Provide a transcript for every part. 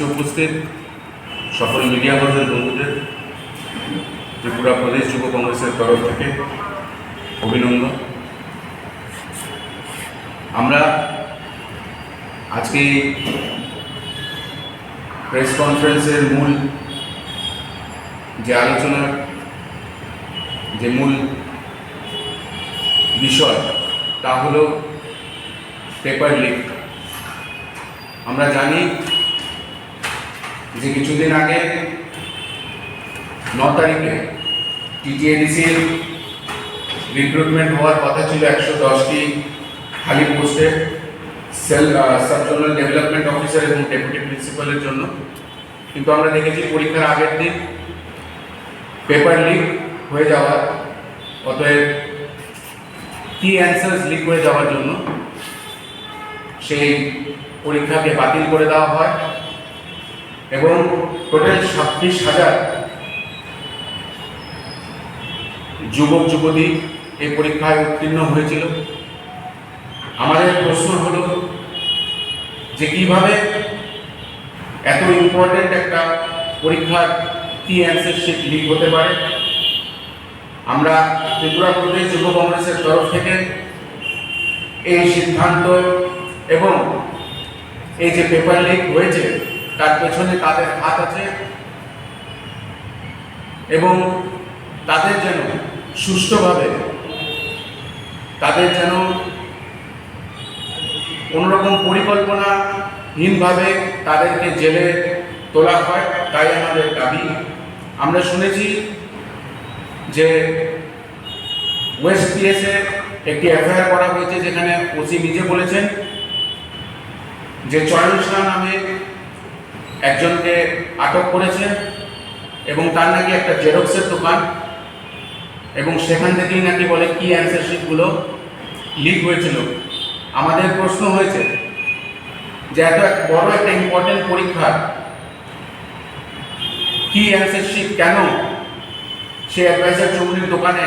আজকে উপস্থিত সকল মিডিয়া হাউসের বন্ধুদের, ত্রিপুরা প্রদেশ যুব কংগ্রেসের তরফ থেকে অভিনন্দন। আমরা আজকে প্রেস কনফারেন্সের মূল যে আলোচনার যে মূল বিষয়, তা হলো পেপার লিক আমরা জানি যে কিছুদিন আগে ন তারিখে টিটিএডিসির রিক্রুটমেন্ট হওয়ার কথা ছিল একশো দশটি খালি পোস্টে cell sub zonal development officer এবং ডেপুটি প্রিন্সিপালের জন্য। কিন্তু আমরা দেখেছি পরীক্ষার আগের দিন পেপার লিক হয়ে যাওয়ার অতএব কি অ্যান্সার্স লিক হয়ে যাওয়ার জন্য সেই পরীক্ষাকে বাতিল করে দেওয়া হয়। এবং টোটাল ছাব্বিশ হাজার যুবক, যুবতী এই পরীক্ষায় উত্তীর্ণ হয়েছিল। আমাদের প্রশ্ন হলো যে কীভাবে এত ইম্পর্ট্যান্ট একটা পরীক্ষার কি অ্যান্সার শিট লিক হতে পারে? আমরা ত্রিপুরা প্রদেশ যুব কংগ্রেসের তরফ থেকে এই সিদ্ধান্ত এবং এই যে পেপার লিক হয়েছে তার পেছনে তাদের হাত আছে এবং তাদের যেন সুষ্ঠুভাবে, তাদের যেন কোনোরকম পরিকল্পনাহীনভাবে তাদেরকে জেলে তোলা হয়, তাই আমাদের দাবি। আমরা শুনেছি যে ওয়েস্ট পিএসে একটি এফআইআর করা হয়েছে যেখানে ওসি নিজে বলেছেন যে চয়ন নামে একজনকে আটক করেছে এবং তার নাকি একটা জেরক্সের দোকান এবং সেখান থেকেই নাকি বলে কি অ্যান্সার শিটগুলো লিক হয়েছিল। আমাদের প্রশ্ন হয়েছে যে এত বড় একটা ইম্পর্টেন্ট পরীক্ষা, কি অ্যান্সার শিট কেন সে অ্যাডভাইজার চৌধুরীর দোকানে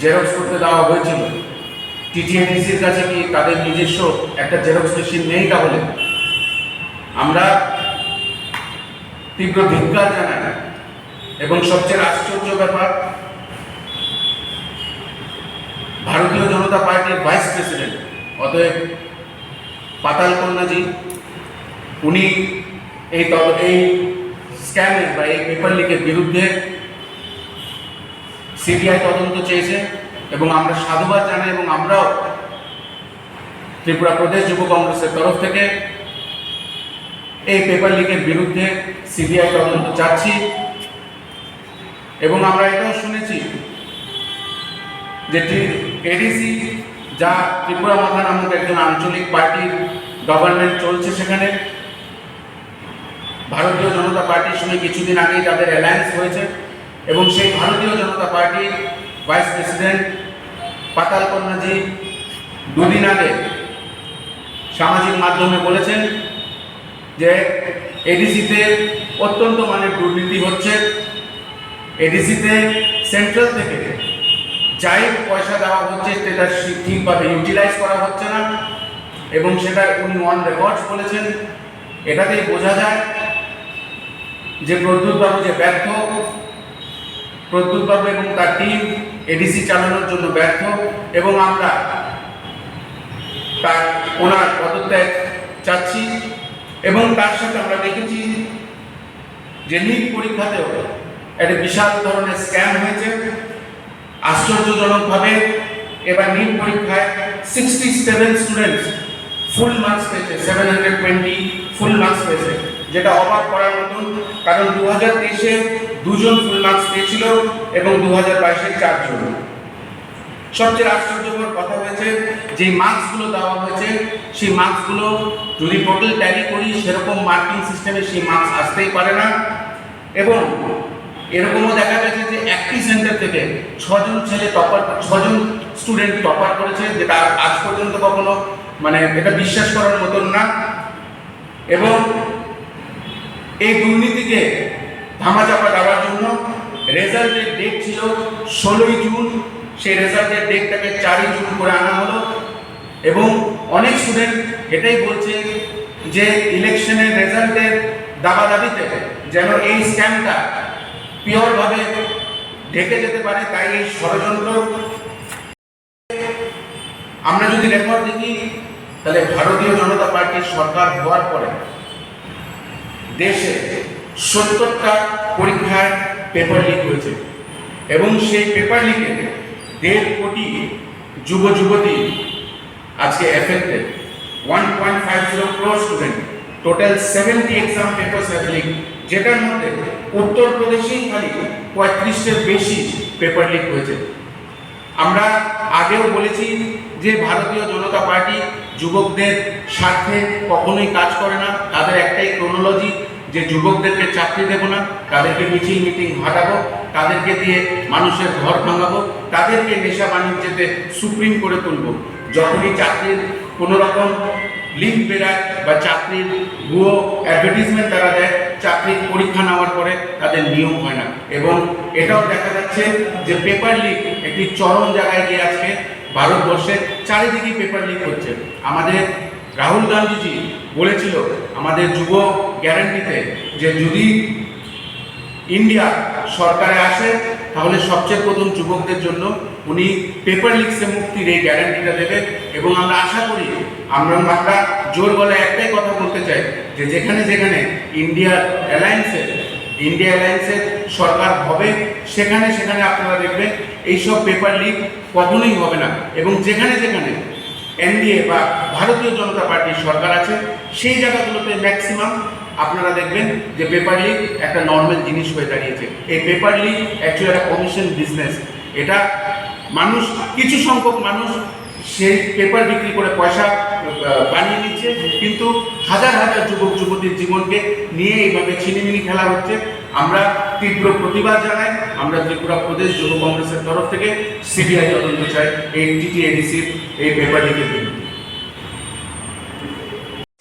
জেরক্স করতে দেওয়া হয়েছিল? টিটিএনডিসির কাছে কি তাদের নিজস্ব একটা জেরক্স মেশিন নেই তাহলে? আমরা তীব্র ধিক্কার জানাই এবং সবচেয়ে আশ্চর্য ব্যাপার, ভারতীয় জনতা পার্টির ভাইস প্রেসিডেন্ট, অতএব পাতাল কন্যাজি, উনি এই এই স্ক্যামের বা এই পেপার লিকের বিরুদ্ধে সিবিআই তদন্ত চেয়েছে এবং আমরা সাধুবাদ জানাই এবং আমরাও ত্রিপুরা প্রদেশ যুব কংগ্রেসের তরফ থেকে এই পেপার লিকের বিরুদ্ধে সিবিআই তদন্ত চাচ্ছি এবং আমরা এটাও শুনেছি যে এডিসি যা ত্রিপুরা মাথা নামক একজন আঞ্চলিক পার্টির গভর্নমেন্ট চলছে সেখানে। ভারতীয় জনতা পার্টির সঙ্গে কিছুদিন আগেই তাদের অ্যালায়েন্স হয়েছে এবং সেই ভারতীয় জনতা পার্টির ভাইস প্রেসিডেন্ট পাতাল কন্যাজি দুদিন আগে সামাজিক মাধ্যমে বলেছেন যে এডিসিতে অত্যন্ত মানের দুর্নীতি হচ্ছে। এডিসিতে সেন্ট্রাল থেকে যাই পয়সা দেওয়া হচ্ছে, সেটা ঠিকভাবে ইউটিলাইজ করা হচ্ছে না এবং সেটা উনি অন রেকর্ডস বলেছেন। এটাতেই বোঝা যায় যে প্রদ্যুৎবাবু যে ব্যর্থ প্রদ্যুৎবাবু এবং তার টিম এডিসি চালানোর জন্য ব্যর্থ এবং আমরা তার ওনার পদত্যাগ চাচ্ছি। এবং তার সাথে আমরা দেখেছি যে নিট পরীক্ষাতেও একটা বিশাল ধরনের স্ক্যাম হয়েছে। আশ্চর্যজনকভাবে এবার নিট পরীক্ষায় sixty seven students full marks পেয়েছে seven hundred twenty full marks পেয়েছে, যেটা অবাক করার মতন, কারণ দু হাজার তেইশে দুজন ফুল মার্কস পেয়েছিল এবং দু হাজার বাইশে চারজন। সবচেয়ে আশ্চর্যকর কথা যে মার্কসগুলো দেওয়া হয়েছে, সেই মার্কসগুলো যদি টোটাল ট্যালি করি, সেরকম মার্কিং সিস্টেমে সেই মার্কস আসতেই পারে না। এবং এরকমও দেখা গেছে যে একটি সেন্টার থেকে ছজন ছেলে টপার ছজন স্টুডেন্ট টপার করেছে, যেটা আজ পর্যন্ত কখনো মানে এটা বিশ্বাস করার মতন না। এবং এই দুর্নীতিকে ধামাচাপা দেওয়ার জন্য রেজাল্টের ডেট ছিল ষোলোই জুন। সেই রেজাল্টের ডেটটাকে চারই জুন করে আনা হলো। এবং অনেক স্টুডেন্ট এটাই বলছে যে ইলেকশনের রেজাল্টের দাবাদাবিতে যেন এই স্ক্যামটা পিওরভাবে ঢেকে যেতে পারে, তাই এই ষড়যন্ত্র। আমরা যদি রেকর্ড দেখি, তাহলে ভারতীয় জনতা পার্টির সরকার হওয়ার পরে দেশে সত্তরটা পরীক্ষার পেপার লিক হয়েছে এবং সেই পেপার লিকে দেড় কোটি যুব যুবতী আজকে affected one point five zero crore student total seventy exam paper leak যেটার মধ্যে উত্তরপ্রদেশেই খালি পঁয়ত্রিশটার বেশি পেপার লিক হয়েছে। আমরা আগেও বলেছি যে ভারতীয় জনতা পার্টি যুবকদের স্বার্থে কখনোই কাজ করে না। তাদের একটাই ক্রোনোলজি যে যুবকদেরকে চাকরি দেবো না, তাদেরকে মিছিল মিটিং হাঁটাবো, তাদেরকে দিয়ে মানুষের ঘর ভাঙাবো, তাদেরকে নেশা বাণিজ্যতে সুপ্রিম করে তুলবো। যখনই চাকরির কোনো রকম লিঙ্ক বেরায় বা চাকরির ভুয়ো অ্যাডভার্টিজমেন্ট তারা দেয়, চাকরির পরীক্ষা নেওয়ার পরে তাদের নিয়োগ হয় না। এবং এটাও দেখা যাচ্ছে যে পেপার লিক একটি চরম জায়গায় গিয়ে আজকে ভারতবর্ষে চারিদিকে পেপার লিক হচ্ছে। আমাদের রাহুল গান্ধীজি বলেছিল, আমাদের যুব গ্যারান্টিতে যে যদি ইন্ডিয়া সরকারে আসে তাহলে সবচেয়ে প্রথম যুবকদের জন্য উনি পেপার লিক্সে মুক্তির এই গ্যারান্টিটা দেবে এবং আমরা আশা করি, আমরা আমরা জোর গলায় একটাই কথা বলতে চাই যে যেখানে যেখানে ইন্ডিয়া অ্যালায়েন্সের ইন্ডিয়া অ্যালায়েন্সের সরকার হবে, সেখানে সেখানে আপনারা দেখবেন এইসব পেপার লিক কখনোই হবে না। এবং যেখানে যেখানে এনডিএ বা ভারতীয় জনতা পার্টির সরকার আছে, সেই জায়গাগুলোতে ম্যাক্সিমাম আপনারা দেখবেন যে পেপার লিক একটা নর্মাল জিনিস হয়ে দাঁড়িয়েছে। এই পেপার লিক অ্যাকচুয়ালি একটা কমিশন বিজনেস এটা মানুষ, কিছু সংখ্যক মানুষ সেই পেপার বিক্রি করে পয়সা বানিয়ে নিচ্ছে। কিন্তু হাজার হাজার যুবক, যুবতীর জীবনকে নিয়ে এইভাবে ছিনিমিনি খেলা হচ্ছে। আমরা তীব্র প্রতিবাদ জানাই। আমরা ত্রিপুরা প্রদেশ যুব কংগ্রেসের তরফ থেকে সিবিআই তদন্ত চাই, এই টিটিএডিসির এই পেপার লিকের বিরুদ্ধে